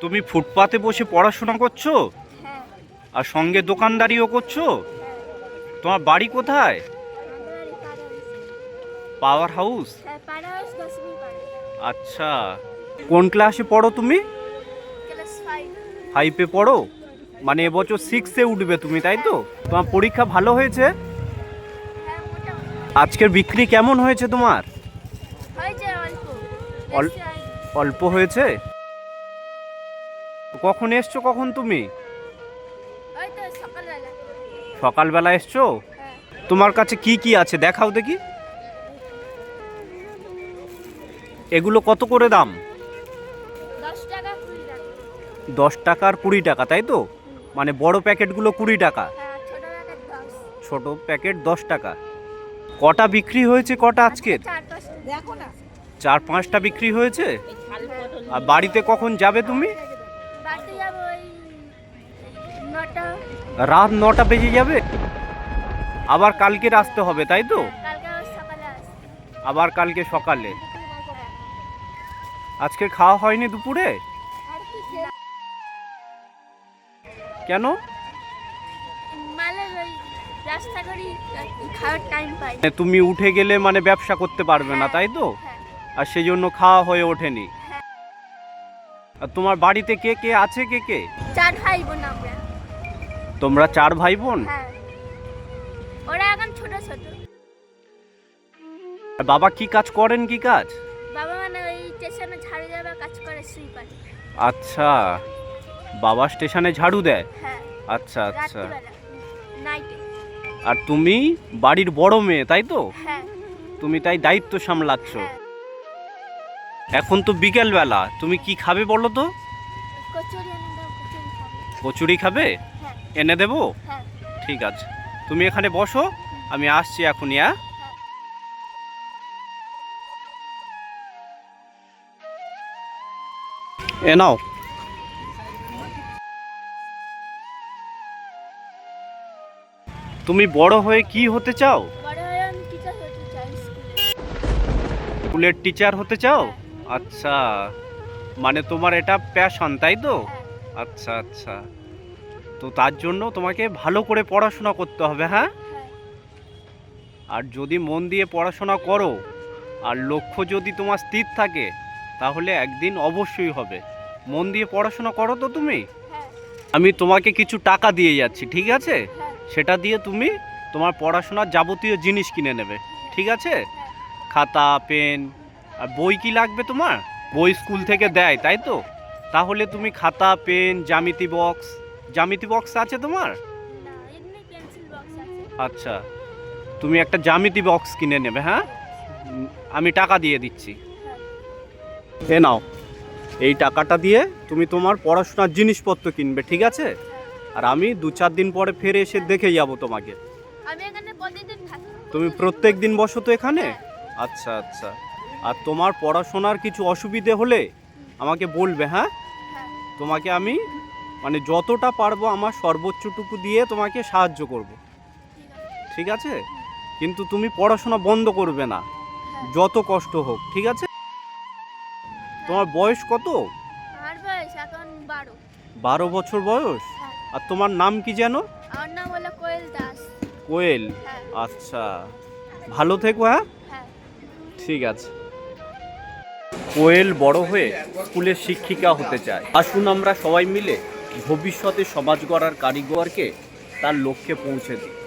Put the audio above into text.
তুমি ফুটপাতে বসে পড়াশোনা করছ? হ্যাঁ। আর সঙ্গে দোকানদারিও করছ? তোমার বাড়ি কোথায়? Power house? হ্যাঁ আচ্ছা। কোন ক্লাসে পড়ো তুমি? ফাইভে পড়ো? মানে এবছর সিক্সে উঠবে তুমি তাই তো? তোমার পরীক্ষা ভালো হয়েছে? হ্যাঁ আজকের বিক্রি কেমন হয়েছে তোমার? অল- অল্প হয়েছে? কখন এসছো কখন তুমি? সকালবেলা। এসছো? হ্যাঁ। তোমার কাছে কি কি আছে? দেখাও দেখি। এগুলো কত করে দাম? দশ টাকা টাকার কুড়ি টাকা তাই তো? মানে বড় প্যাকেটগুলো কুড়ি টাকা। হ্যাঁ ছোটো ছোট প্যাকেট দশ টাকা। কটা বিক্রি হয়েছে কটা আজকের? চার পাঁচটা। দেখো না। চার পাঁচটা বিক্রি হয়েছে? আর বাড়িতে কখন যাবে তুমি? রাত নটা বেজে যাবে? আবার কালকে আসতে হবে তাই তো? আবার কালকে সকালে? হ্যাঁ। আজকে খাওয়া হয়নি দুপুরে? কেন? পাই। মানে তুমি উঠে গেলে মানে ব্যবসা করতে পারবে না তাই তো? হ্যাঁ। আর সেই জন্য খাওয়া হয়ে ওঠেনি? হ্যাঁ। আর তোমার বাড়িতে কে কে আছে কে কে? চার ভাই বোন আমরা। তোমরা চার ভাই বোন হ্যাঁ। ওরা এখন ছোট ছোট। আর বাবা কি কাজ করেন কি কাজ? বাবা মানে ওই স্টেশনে ঝাড়ু দেওয়ার কাজ করে সুইপার। আচ্ছা। বাবা স্টেশনে ঝাড়ু দেয়? হ্যাঁ। আচ্ছা আচ্ছা। রাত্রিবেলা নাইটে। আর তুমি বাড়ির বড় মেয়ে তাই তো? হ্যাঁ। তুমি তাই দায়িত্ব সামলাচ্ছ? হ্যাঁ। এখন তো বিকেল বেলা তুমি কি খাবে বলো তো? কচুরি খাব। কচুরি খাবে? এনে দেবো? হ্যাঁ। ঠিক আছে। তুমি এখানে বসো আমি আসছি এখনই হ্যাঁ? এ নাও। তুমি বড় হয়ে কি হতে চাও? হয়ে স্কুলের টিচার হতে চাও? আচ্ছা। মানে তোমার এটা প্যাশন তাই তো? হ্যাঁ। আচ্ছা আচ্ছা। তো তার জন্য তোমাকে ভালো করে পড়াশোনা করতে হবে হ্যাঁ? হ্যাঁ। আর যদি মন দিয়ে পড়াশোনা করো আর লক্ষ্য যদি তোমার স্থির থাকে তাহলে একদিন অবশ্যই হবে। মন দিয়ে পড়াশোনা করো তো তুমি? হ্যাঁ। আমি তোমাকে কিছু টাকা দিয়ে যাচ্ছি ঠিক আছে? হ্যাঁ। সেটা দিয়ে তুমি তোমার পড়াশোনার যাবতীয় জিনিস কিনে নেবে ঠিক আছে? খাতা পেন আর বই কি লাগবে তোমার? বই স্কুল থেকে দেয় তাই তো? তাহলে তুমি খাতা পেন জ্যামিতি বক্স জ্যামিতি বক্স আছে তোমার? আচ্ছা তুমি একটা জ্যামিতি বক্স কিনে নেবে হ্যাঁ? আমি টাকা দিয়ে দিচ্ছি। এ নাও এই টাকাটা দিয়ে তুমি তোমার পড়াশোনার জিনিসপত্র কিনবে ঠিক আছে? আর আমি দু চার দিন পরে ফিরে এসে দেখে যাব তোমাকে। তুমি প্রত্যেক দিন বসো তো এখানে। আচ্ছা আচ্ছা। আর তোমার পড়াশোনার কিছু অসুবিধে হলে আমাকে বলবে হ্যাঁ? হ্যাঁ। তোমাকে আমি মানে যতটা পারব আমার সর্বোচ্চটুকু দিয়ে তোমাকে সাহায্য করব। ঠিক আছে? কিন্তু তুমি পড়াশোনা বন্ধ করবে না। যত কষ্ট হোক ঠিক আছে? তোমার বয়স কত? আমার বয়স এখন বারো। বছর বয়স? হ্যাঁ। আর তোমার নাম কি যেন? আমার নাম হলো কোয়েল দাস। কোয়েল? হ্যাঁ। আচ্ছা। ভালো থেকো হ্যাঁ? হ্যাঁ। ঠিক আছে। কোয়েল বড় হয়ে স্কুলের শিক্ষিকা হতে চায়। আসুন আমরা সবাই মিলে ভবিষ্যতে সমাজ গড়ার কারিগরকে তার লক্ষ্যে পৌঁছে দিই।